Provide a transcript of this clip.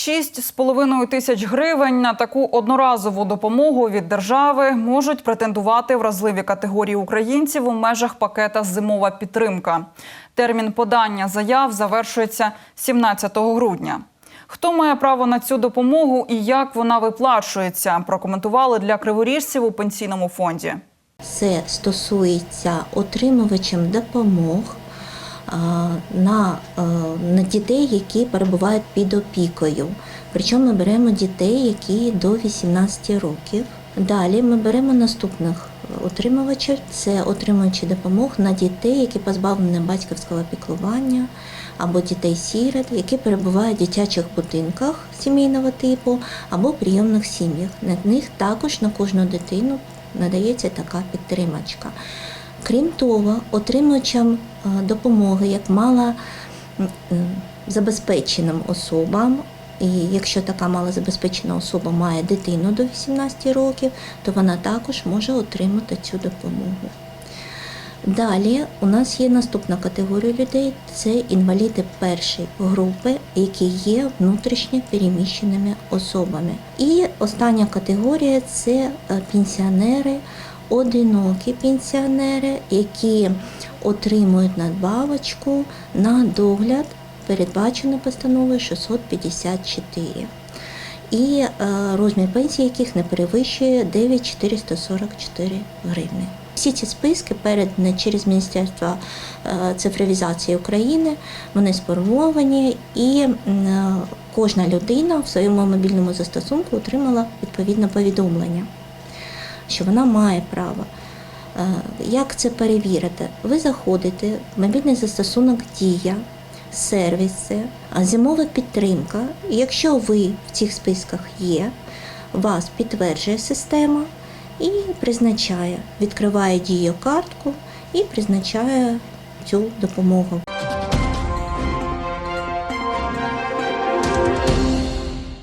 6,5 тисяч гривень на таку одноразову допомогу від держави можуть претендувати вразливі категорії українців у межах пакета Зимова підтримка. Термін подання заяв завершується 17 грудня. Хто має право на цю допомогу і як вона виплачується, прокоментували для криворіжців у пенсійному фонді. Це стосується отримувачам допомог на, е, на дітей, які перебувають під опікою. Причому ми беремо дітей, які до 18 років. Далі ми беремо наступних отримувачів. Це отримуючі допомог на дітей, які позбавлені батьківського піклування, або дітей-сірот, які перебувають в дитячих будинках сімейного типу або прийомних сім'ях. На них також на кожну дитину надається така підтримачка. Крім того, отримувачам е, допомоги як мало м, м, забезпеченим особам, і якщо така малозабезпечена особа має дитину до 18 років, то вона також може отримати цю допомогу. Далі у нас є наступна категорія людей це інваліди першої групи, які є внутрішньо переміщеними особами. І остання категорія це е, пенсіонери, одинокі пенсіонери, які отримують надбавочку на догляд, передбачену постановою 654 і е, розмір пенсії яких не перевищує 9,444 гривни. Всі ці списки передані через Міністерство е, цифровізації України, вони сформовані, і е, кожна людина в своєму мобільному застосунку отримала відповідне повідомлення, що вона має право. Е, Як це перевірити? Ви заходите в мобільний застосунок Дія, сервіси, зимова підтримка. Якщо ви в цих списках є, вас підтверджує система і призначає, відкриває дію картку і призначає цю допомогу.